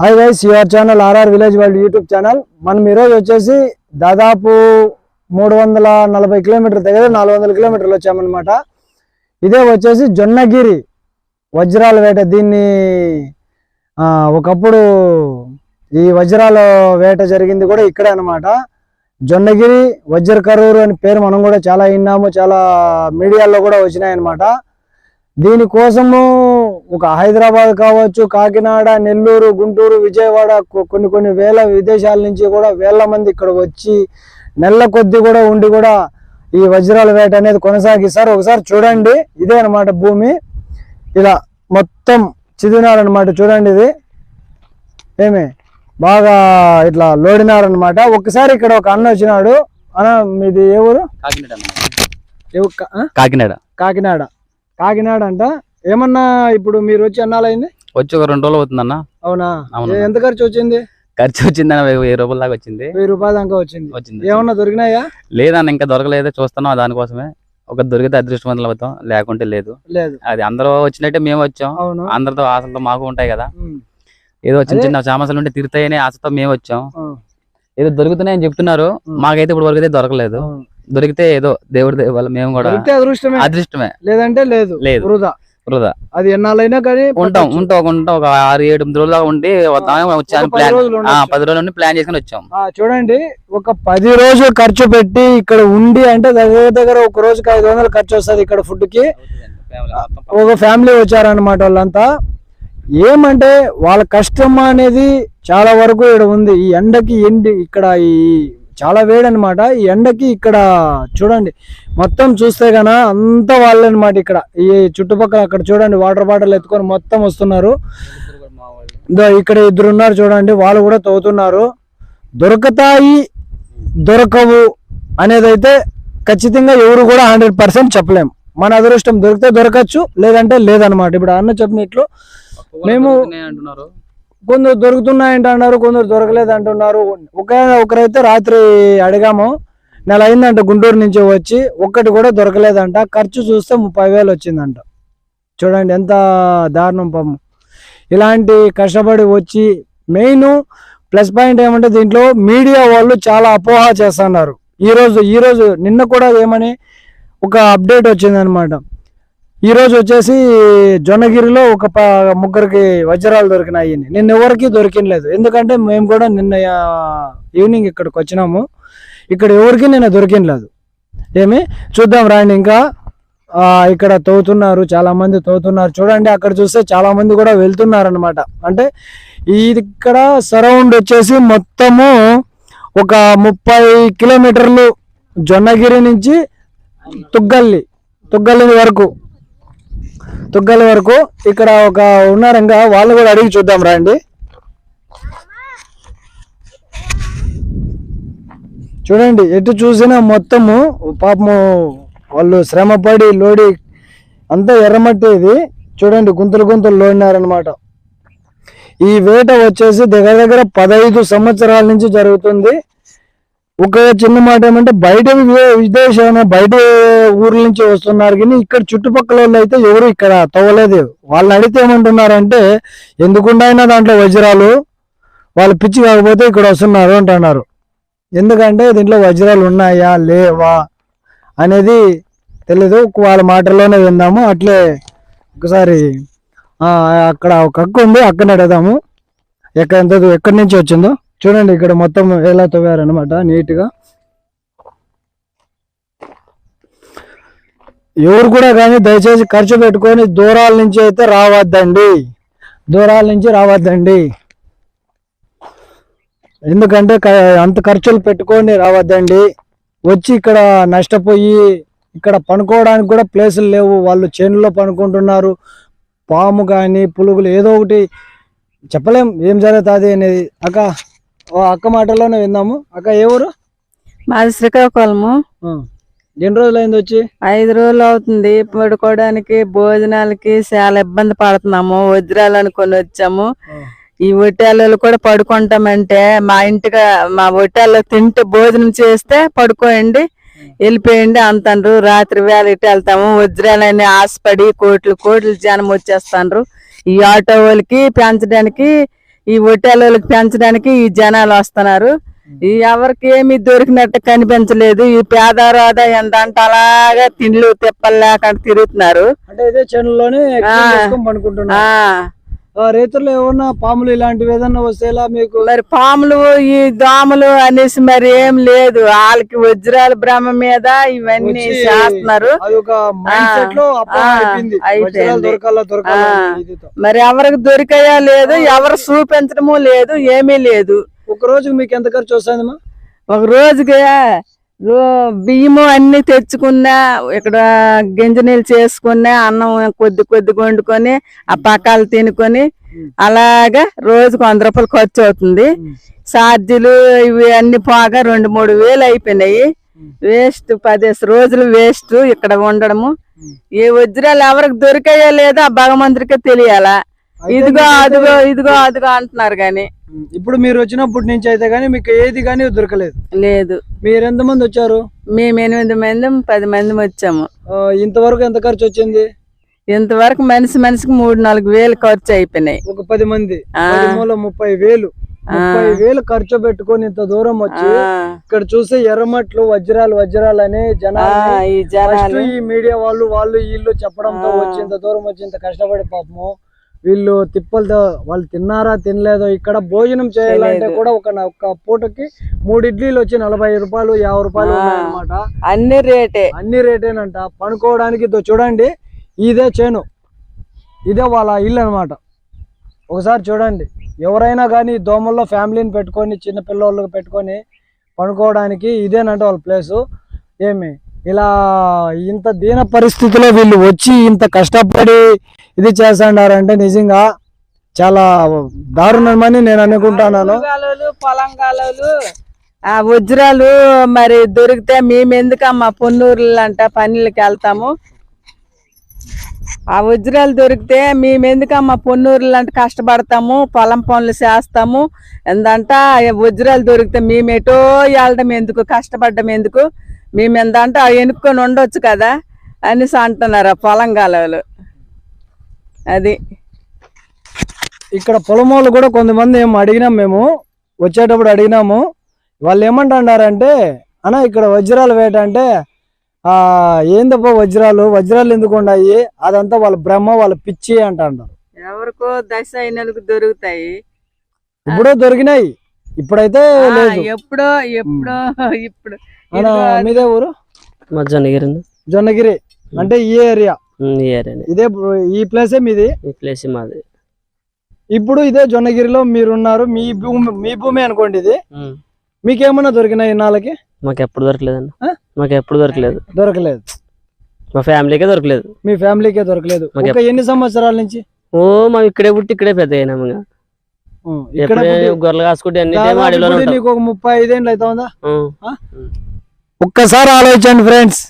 Hi guys your channel RR village world YouTube channel మనం ఈరోజు వచ్చేసి దాదాపు మూడు వందల నలభై కిలోమీటర్ దగ్గర నాలుగు వందల కిలోమీటర్లు వచ్చామన్నమాట. ఇదే వచ్చేసి జొన్నగిరి వజ్రాల వేట. దీన్ని ఒకప్పుడు ఈ వజ్రాల వేట జరిగింది కూడా ఇక్కడే అనమాట జొన్నగిరి వజ్ర కరూరు అని పేరు మనం కూడా చాలా విన్నాము చాలా మీడియాలో కూడా వచ్చినాయన్నమాట. దీనికోసము ఒక హైదరాబాద్ కావచ్చు కాకినాడ నెల్లూరు గుంటూరు విజయవాడ కొన్ని కొన్ని వేల విదేశాల నుంచి కూడా వేల మంది ఇక్కడ వచ్చి నెలల కొద్ది కూడా ఉండి కూడా ఈ వజ్రాల వేట అనేది కొనసాగిస్తారు. ఒకసారి చూడండి ఇదే అన్నమాట భూమి. ఇలా మొత్తం చిదినారనమాట చూడండి ఇది. ఏమి? బాగా ఇట్లా లోడినారనమాట ఒకసారి ఇక్కడ ఒక అన్న వచ్చినాడు. అన్న మీది ఏ ఊరు? కాకినాడ? కాకినాడ. కాకినాడ. కాకినాడ అంట ఏమన్నా ఇప్పుడు మీరు వచ్చి అన్నాలైంది? వచ్చి ఒక రెండు రోజులు అవుతుందన్న. అవునా? అవును. ఎంత ఖర్చు వచ్చింది? ఖర్చు వచ్చిందన్న వెయ్యి వెయ్యి రూపాయల దాకా వచ్చింది. వెయ్యి రూపాయల దాకా వచ్చింది. వచ్చింది. ఏమన్నా దొరికినాయా? లేదన్న ఇంకా దొరకలేదు చూస్తున్నాం దానికోసమే. ఒక దొరికితే అదృష్టవంతులు అవుతాం లేకుంటే లేదు. లేదు. అది అందరూ వచ్చినట్టే మేము వచ్చాం. అవును. అందరితో ఆశలతో మాకు ఉంటాయి కదా. ఏదో చిన్న. చిన్న సమస్యలు ఉంటే తీరుతాయనే ఆశతో మేము వచ్చాం. ఏదో దొరుకుతున్నాయని చెప్తున్నారు. మాకైతే ఇప్పుడు వరకు అయితే దొరకలేదు. దొరికితే ఏదో దేవుడి వల్ల మేము కూడా అదృష్టమే. అదృష్టమే. లేదంటే లేదు. లేదు. వృధా. వృధా. అది ఎన్నాళ్ళైనా కానీ ఉంటాం. ఉంటాం ఉంటాం. ఒక ఆరు ఏడు రోజులు ఉండి వచ్చాను ప్లాన్. పది రోజులు ఉండి ప్లాన్ చేసుకుని వచ్చాం. చూడండి ఒక పది రోజులు ఖర్చు పెట్టి ఇక్కడ ఉండి అంటే దగ్గర దగ్గర ఒక రోజుకి ఐదు వందలు ఖర్చు వస్తుంది ఇక్కడ ఫుడ్కి ఒక ఫ్యామిలీ వచ్చారన్నమాట వాళ్ళంతా. ఏమంటే వాళ్ళ కష్టం అనేది చాలా వరకు ఇక్కడ ఉంది. ఈ ఎండకి ఎండి ఇక్కడ ఈ చాలా వేడి అనమాట ఈ ఎండకి ఇక్కడ చూడండి మొత్తం చూస్తే గన అంతా వాళ్ళే అనమాట ఇక్కడ. ఈ చుట్టుపక్కల అక్కడ చూడండి వాటర్ బాటిల్ ఎత్తుకొని మొత్తం వస్తున్నారు. ఇక్కడ ఇద్దరు ఉన్నారు చూడండి వాళ్ళు కూడా తవ్వుతున్నారు. దొరకతాయి దొరకవు అనేది అయితే ఖచ్చితంగా ఎవరు కూడా హండ్రెడ్ పర్సెంట్ చెప్పలేం మన అదృష్టం దొరికితే దొరకచ్చు లేదంటే లేదనమాట ఇప్పుడు అన్న చెప్పినట్లు మేము- అంటున్నారు. కొందరు దొరుకుతున్నాయంట అన్నారు కొందరు దొరకలేదు అంటున్నారు ఒక ఒకరైతే రాత్రి అడిగాము నెల అయిందంట గుంటూరు నుంచి వచ్చి ఒక్కటి కూడా దొరకలేదంట ఖర్చు చూస్తే ముప్పై వేలు వచ్చిందంట. చూడండి ఎంత దారుణం పమ్ము ఇలాంటి కష్టపడి వచ్చి మెయిన్ ప్లస్ పాయింట్ ఏమంటే దీంట్లో మీడియా వాళ్ళు చాలా అపోహ చేస్తున్నారు. ఈ రోజు నిన్న కూడా ఏమని ఒక అప్డేట్ వచ్చింది ఈరోజు వచ్చేసి జొన్నగిరిలో ఒక ముగ్గురికి వజ్రాలు దొరికినాయి. నిన్న ఎవరికి దొరికినలేదు. ఎందుకంటే మేము కూడా నిన్న ఈవినింగ్ ఇక్కడికి వచ్చినాము. ఇక్కడ ఎవరికి నిన్న దొరికినలేదు. ఏమి? చూద్దాం రాండి ఇంకా. ఇక్కడ తవ్వుతున్నారు చాలామంది తోతున్నారు. చూడండి అక్కడ చూస్తే చాలామంది కూడా వెళ్తున్నారు అనమాట అంటే ఇది ఇక్కడ సరౌండ్ వచ్చేసి మొత్తము ఒక ముప్పై కిలోమీటర్లు జొన్నగిరి నుంచి తుగ్గల్లి తుగ్గల్లి వరకు తుగ్గల వరకు ఇక్కడ ఒక ఉన్నారంగా వాళ్ళు కూడా అడిగి చూద్దాం రండి. చూడండి ఎటు చూసినా మొత్తము పాపము వాళ్ళు శ్రమపడి లోడి అంతా ఎర్రమట్టి ఇది చూడండి గుంతలు గుంతలు లోడినారనమాట ఈ వేట వచ్చేసి దగ్గర దగ్గర పదహైదు సంవత్సరాల నుంచి జరుగుతుంది. ఒక చిన్న మాట ఏమంటే బయట వి- విదేశాన బయట ఊర్ల నుంచి వస్తున్నారు కానీ ఇక్కడ చుట్టుపక్కల వాళ్ళు అయితే ఎవరు ఇక్కడ తవ్వలేదు. వాళ్ళని అడిగితే ఏమంటున్నారంటే ఎందుకుండైనా దాంట్లో వజ్రాలు? వాళ్ళు పిచ్చి కాకపోతే ఇక్కడ వస్తున్నారు అంటున్నారు. ఎందుకంటే దీంట్లో వజ్రాలు ఉన్నాయా లేవా అనేది తెలీదు. వాళ్ళ మాటల్లోనే విందాము. అట్లే ఒకసారి అక్కడ ఒక అక్క ఉంది. అక్కని అడుగుదాము. ఎక్కడ ఎంత ఎక్కడి నుంచి వచ్చిందో? చూడండి ఇక్కడ మొత్తం ఎలా తవ్వారనమాట నీట్గా. ఎవరు కూడా కానీ దయచేసి ఖర్చు పెట్టుకొని దూరాల నుంచి అయితే రావద్దండి. దూరాల నుంచి రావద్దండి. ఎందుకంటే అంత ఖర్చులు పెట్టుకొని రావద్దండి. వచ్చి ఇక్కడ నష్టపోయి ఇక్కడ పనుకోవడానికి కూడా ప్లేసులు లేవు. వాళ్ళు చేనులో పనుకుంటున్నారు. పాము కానీ పులుగులు ఏదో ఒకటి చెప్పలేం. ఏం జరుగుతుంది అనేది. అక్క అక్క మాటల్లోనే విందాము. అక్క ఏ ఊరు? మాది శ్రీకాకుళము. ఎన్ని రోజులు అయింది వచ్చి? ఐదు రోజులు అవుతుంది. పడుకోవడానికి భోజనాలకి చాలా ఇబ్బంది పడుతున్నాము. వజ్రాలు అనుకొని వచ్చాము ఈ ఒట్టాలలో కూడా పడుకుంటామంటే మా ఇంటిగా మా ఒట్టాల్లో తింటే భోజనం చేస్తే పడుకోండి వెళ్ళిపోయండి అంటారు రాత్రి వేళ ఇటు వెళ్తాము. వజ్రాలని ఆశపడి కోట్లు కోట్లు జనం వచ్చేస్తాండ్రు. ఈ ఆటో వాళ్ళకి పెంచడానికి ఈ ఒట్టేళ్ళకి పెంచడానికి ఈ జనాలు వస్తున్నారు. ఈ ఎవరికి ఏమి దొరికినట్టు కనిపించలేదు. ఈ పేదరాద ఎంత అంటే అలాగా తిండ్లు తిప్పలు లేకుండా తిరుగుతున్నారు. అంటే రైతులు ఏమన్నా పాములు ఇలాంటివి ఏదన్నా వస్తే ఎలా మీకు మరి పాములు ఈ దోమలు అనేసి మరి ఏం లేదు. వాళ్ళకి వజ్రాల బ్రహ్మ మీద ఇవన్నీ చేస్తున్నారు. మరి ఎవరికి దొరికాయా లేదు ఎవరు చూపించడము లేదు ఏమీ లేదు. ఒక రోజుకి మీకు ఎంత ఖర్చు వస్తుందమ్మా? ఒక రోజుకి బియ్యము అన్ని తెచ్చుకున్నా ఇక్కడ గింజ నీళ్ళు చేసుకున్నా అన్నం కొద్ది కొద్దిగా వండుకొని ఆ పక్కాలు తినుకొని అలాగా రోజుకు వంద రూపాయలు ఖర్చు అవుతుంది. ఛార్జీలు ఇవి అన్ని పోగా రెండు మూడు వేలు అయిపోయినాయి. వేస్ట్ పదేసి రోజులు వేస్ట్ ఇక్కడ ఉండడము. ఏ వజ్రాలు ఎవరికి దొరికాయో లేదో ఆ భగవంతుడికే తెలియాలా. ఇదిగో అదిగో ఇదిగో అదిగో అంటున్నారు గాని. ఇప్పుడు మీరు వచ్చినప్పటి నుంచి అయితే గానీ మీకు ఏది గానీ దొరకలేదు. లేదు. మీరు ఎంత మంది వచ్చారు? మేము ఎనిమిది మంది పది మంది వచ్చాము. ఇంతవరకు ఎంత ఖర్చు వచ్చింది? ఇంతవరకు మనిషి మనిషికి మూడు నాలుగు వేలు ఖర్చు అయిపోయినాయి. ఒక పది మంది. ముప్పై వేలు. ముప్పై వేలు ఖర్చు పెట్టుకొని ఇంత దూరం వచ్చి ఇక్కడ చూస్తే ఎర్రమట్లు వజ్రాలు వజ్రాలు అని జనాలు. ఈ మీడియా వాళ్ళు వాళ్ళు వీళ్ళు చెప్పడంతో. వచ్చి ఇంత దూరం వచ్చి ఇంత కష్టపడి పాపము వీళ్ళు తిప్పలతో వాళ్ళు తిన్నారా తినలేదో ఇక్కడ భోజనం చేయాలంటే. కూడా ఒక న- ఒక పూటకి మూడు ఇడ్లీలు వచ్చి నలభై రూపాయలు యాభై రూపాయలు. ఉన్నాయన్నమాట. అన్ని రేటే. అన్ని రేటేనంట. పనుకోవడానికి చూడండి ఇదే చేను. ఇదే వాళ్ళ ఇల్లు అనమాట ఒకసారి చూడండి. ఎవరైనా కానీ దోమల్లో ఫ్యామిలీని పెట్టుకొని చిన్న పిల్లోళ్ళకి పెట్టుకొని పనుకోవడానికి ఇదేనంట వాళ్ళ ప్లేసు. ఏమి? ఇలా ఇంత దీన పరిస్థితిలో వీళ్ళు వచ్చి ఇంత కష్టపడి ఇది చేస్తాడారంటే నిజంగా చాలా దారుణమని నేను అనుకుంటున్నాను. పొలంగాలోలు, పొలంగాలోలు ఆ వజ్రాలు మరి దొరికితే మేము ఎందుకమ్మా పొన్నూరులు అంట పనులకి వెళ్తాము. ఆ వజ్రాలు దొరికితే మేము ఎందుకమ్మా పొన్నూరులు అంటే కష్టపడతాము పొలం పనులు చేస్తాము. ఎందంట వజ్రాలు దొరికితే మేమేటో వెళ్ళడం ఎందుకు కష్టపడడం ఎందుకు? మేము ఎందంట ఎనుక్కొని ఉండొచ్చు కదా అనేసి అంటున్నారు ఆ పొలంగాలోలు అది. ఇక్కడ పొలం వాళ్ళు కూడా కొంతమంది ఏం అడిగినాం మేము వచ్చేటప్పుడు అడిగినాము. వాళ్ళు ఏమంటున్నారంటే అన్న ఇక్కడ వజ్రాలు వేట అంటే ఆ ఏందప్ప వజ్రాలు? వజ్రాలు ఎందుకు ఉన్నాయి అదంతా వాళ్ళ బ్రహ్మ వాళ్ళ పిచ్చి అంటారు ఎవరికో దశ అయినలకు దొరుకుతాయి. ఇప్పుడో దొరికినాయి. ఇప్పుడైతే ఎప్పుడో ఎప్పుడో ఇప్పుడు మీదే ఊరు? మా జొన్నగిరి. జొన్నగిరి. అంటే ఈ ఏరియా? ఈ ఏరియానే ఇదే ఈ ప్లేసే మీది? ఈ ప్లేస్ మాది. ఇప్పుడు ఇదే జొన్నగిరిలో మీరున్నారు. మీ భూమి మీ భూమి అనుకోండి ఇది. మీకేమన్నా దొరికినాయి ఇన్నాళ్ళకి? మాకు ఎప్పుడు దొరకలేదన్న ఆ? మాకు ఎప్పుడు దొరకలేదు. దొరకలేదు. మా ఫ్యామిలీకే దొరకలేదు. మీ ఫ్యామిలీకే దొరకలేదు. ఎన్ని సంవత్సరాల నుంచి? ఓ మేము ఇక్కడే పుట్టి ఇక్కడే పెద్ద అయినాము గొర్రెలు కాసుకుంటే నీకు ఒక ముప్పై ఐదేళ్ళు అవుతుందా? ఉం. ఒక్కసారి ఆలోచించండి ఫ్రెండ్స్.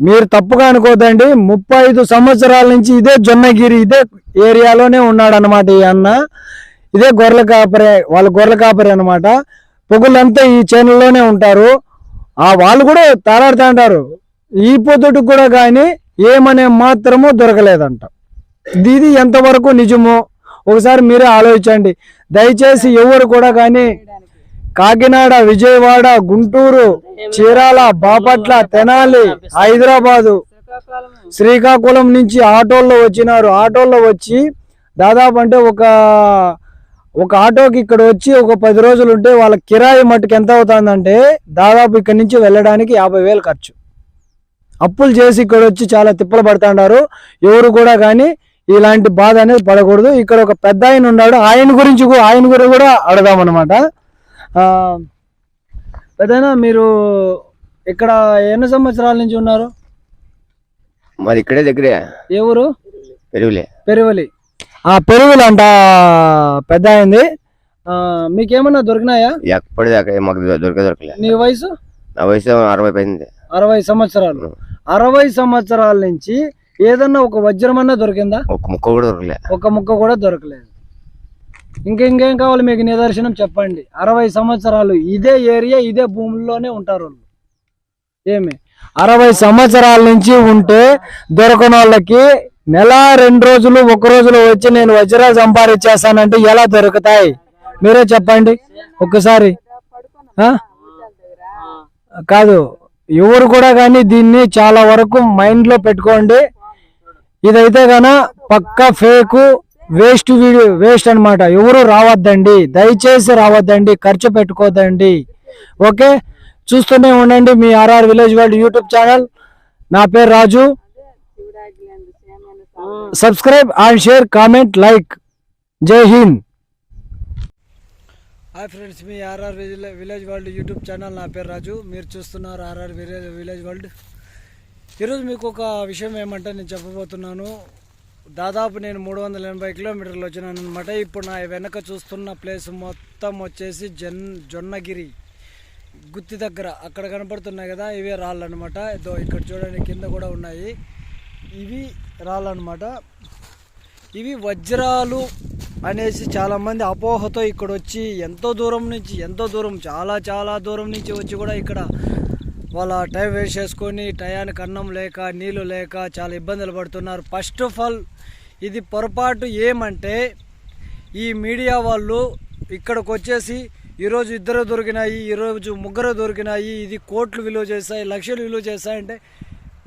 మీరు తప్పుగా అనుకోదండి. ముప్పై ఐదు సంవత్సరాల నుంచి ఇదే జొన్నగిరి ఇదే ఏరియాలోనే ఉన్నాడు అనమాట ఈ అన్న. ఇదే గొర్రెల కాపరే వాళ్ళ గొర్రెల కాపరే అనమాట పొగులంతా ఈ చేనులోనే ఉంటారు. ఆ వాళ్ళు కూడా తారాడుతూ ఉంటారు ఈ పొద్దుటి కూడా కానీ ఏమనే మాత్రము దొరకలేదంట. ఇది ఎంతవరకు నిజమో ఒకసారి మీరే ఆలోచించండి. దయచేసి ఎవరు కూడా కానీ కాకినాడ విజయవాడ గుంటూరు చీరాల బాపట్ల తెనాలి హైదరాబాదు. శ్రీకాకుళం నుంచి ఆటోల్లో వచ్చినారు. ఆటోల్లో వచ్చి దాదాపు అంటే ఒక ఒక ఆటోకి ఇక్కడ వచ్చి ఒక పది రోజులు ఉంటే వాళ్ళ కిరాయి మట్టుకు ఎంత అవుతుందంటే దాదాపు ఇక్కడ నుంచి వెళ్ళడానికి యాభై వేలు ఖర్చు. అప్పులు చేసి ఇక్కడ వచ్చి చాలా తిప్పలు పడుతుంటారు. ఎవరు కూడా కానీ ఇలాంటి బాధ అనేది పడకూడదు. ఇక్కడ ఒక పెద్ద ఆయన ఉన్నాడు. ఆయన గురించి ఆయన గురించి కూడా అడదామన్నమాట పెద్దనా మీరు ఇక్కడ ఎన్ని సంవత్సరాల నుంచి ఉన్నారు? మాది ఇక్కడే దగ్గరే. ఏ ఊరు? పెరుగులే పెరువలి. ఆ పెరుగులు అంట పెద్ద అయింది మీకేమన్నా దొరికినాయా? ఎప్పటిదాకా మాకు దొరక దొరకలే. నీ వయసు? నా వయసు అరవై పోయింది అరవై సంవత్సరాలు. అరవై సంవత్సరాల నుంచి ఏదన్నా ఒక వజ్రమన్నా దొరికిందా? ఒక ముక్క కూడా దొరకలే. ఒక ముక్క కూడా దొరకలేదు. ఇంకా ఇంకేం కావాలి మీకు నిదర్శనం చెప్పండి. అరవై సంవత్సరాలు ఇదే ఏరియా ఇదే భూముల్లోనే ఉంటారు ఏమి? అరవై సంవత్సరాల నుంచి ఉంటే దొరకని వాళ్ళకి నెల రెండు రోజులు ఒక రోజులో వచ్చి నేను వజ్రాలు సంపాదించేస్తానంటే ఎలా దొరుకుతాయి? మీరే చెప్పండి. ఒక్కసారి. కాదు ఎవరు కూడా కానీ దీన్ని చాలా వరకు మైండ్లో పెట్టుకోండి. ఇదైతే గన పక్క ఫేకు వేస్ట్ వీడియో వేస్ట్ అనమాట ఎవరు రావద్దండి. దయచేసి రావద్దండి. ఖర్చు పెట్టుకోవద్దండి ఓకే? చూస్తూనే ఉండండి మీ RR village world YouTube channel. నా పేరు Raju. Subscribe and share comment like. Jai Hind. Hi friends me RR village world YouTube channel నా పేరు రాజు. మీరు చూస్తున్నారు ఆర్ఆర్ విలేజ్ విలేజ్ వరల్డ్. ఈరోజు మీకు ఒక విషయం ఏమంటే నేను చెప్పబోతున్నాను. దాదాపు నేను మూడు వందల ఎనభై కిలోమీటర్లు వచ్చినాను అనమాట ఇప్పుడు నా వెనక చూస్తున్న ప్లేస్ మొత్తం వచ్చేసి జన్ జొన్నగిరి గుత్తి దగ్గర. అక్కడ కనపడుతున్నాయి కదా ఇవే రాళ్ళు అనమాట ఇదో ఇక్కడ చూడండి కింద కూడా ఉన్నాయి. ఇవి రాళ్ళు అనమాట ఇవి వజ్రాలు అనేసి చాలామంది అపోహతో ఇక్కడ వచ్చి ఎంతో దూరం నుంచి ఎంతో దూరం చాలా చాలా దూరం నుంచి వచ్చి కూడా ఇక్కడ వాళ్ళ టైం వేస్ట్ చేసుకొని టయానికి అన్నం లేక నీళ్ళు లేక చాలా ఇబ్బందులు పడుతున్నారు. ఫస్ట్ ఆఫ్ ఆల్ ఇది పొరపాటు ఏమంటే ఈ మీడియా వాళ్ళు ఇక్కడికి వచ్చేసి ఈరోజు ఇద్దరు దొరికినాయి ఈరోజు ముగ్గురు దొరికినాయి ఇది కోట్లు విలువ చేస్తాయి లక్షలు విలువ చేస్తాయి అంటే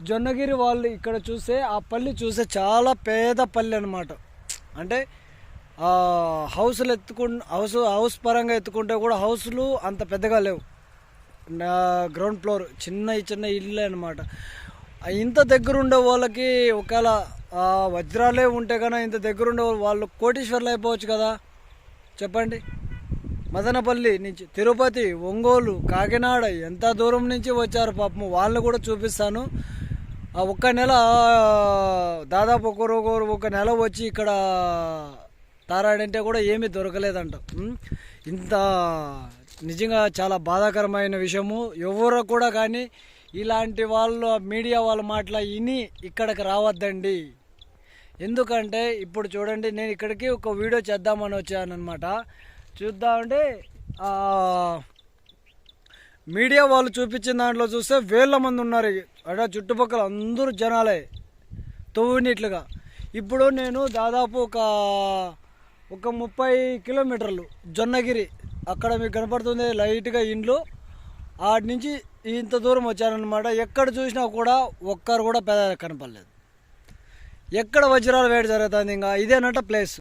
జొన్నగిరి వాళ్ళు ఇక్కడ చూస్తే ఆ పల్లి చూస్తే చాలా పేద పల్లి అనమాట అంటే హౌస్లు ఎత్తుకు హౌస్ హౌస్ పరంగా ఎత్తుకుంటే కూడా హౌస్లు అంత పెద్దగా లేవు. గ్రౌండ్ ఫ్లోర్ చిన్న చిన్న ఇల్లు అనమాట ఇంత దగ్గర ఉండే వాళ్ళకి ఒకవేళ వజ్రాలే ఉంటే కన్నా ఇంత దగ్గర ఉండే వాళ్ళు వాళ్ళు కోటీశ్వర్లు అయిపోవచ్చు కదా. చెప్పండి. మదనపల్లి నుంచి తిరుపతి ఒంగోలు కాకినాడ ఎంత దూరం నుంచి వచ్చారు పాపం వాళ్ళని కూడా చూపిస్తాను. ఆ ఒక్క నెల దాదాపు ఒకరు ఒక నెల వచ్చి ఇక్కడ తారాడంటే కూడా ఏమీ దొరకలేదంట. ఇంత నిజంగా చాలా బాధాకరమైన విషయము. ఎవరు కూడా కానీ ఇలాంటి వాళ్ళు మీడియా వాళ్ళ మాటలు విని ఇక్కడికి రావద్దండి. ఎందుకంటే ఇప్పుడు చూడండి నేను ఇక్కడికి ఒక వీడియో చేద్దామని వచ్చానమాట చూద్దామంటే మీడియా వాళ్ళు చూపించిన దాంట్లో చూస్తే వేల మంది ఉన్నారు. అక్కడ చుట్టుపక్కల అందరూ జనాలే. తవ్వునిట్లుగా. ఇప్పుడు నేను దాదాపు ఒక ఒక ముప్పై కిలోమీటర్లు జొన్నగిరి అక్కడ మీకు కనపడుతుంది లైట్గా ఇండ్లు. ఆడి నుంచి ఇంత దూరం వచ్చానమాట ఎక్కడ చూసినా కూడా ఒక్కరు కూడా పెద్ద కనపడలేదు. ఎక్కడ వజ్రాలు వేడి జరుగుతుంది ఇంకా? ఇదేనట ప్లేస్.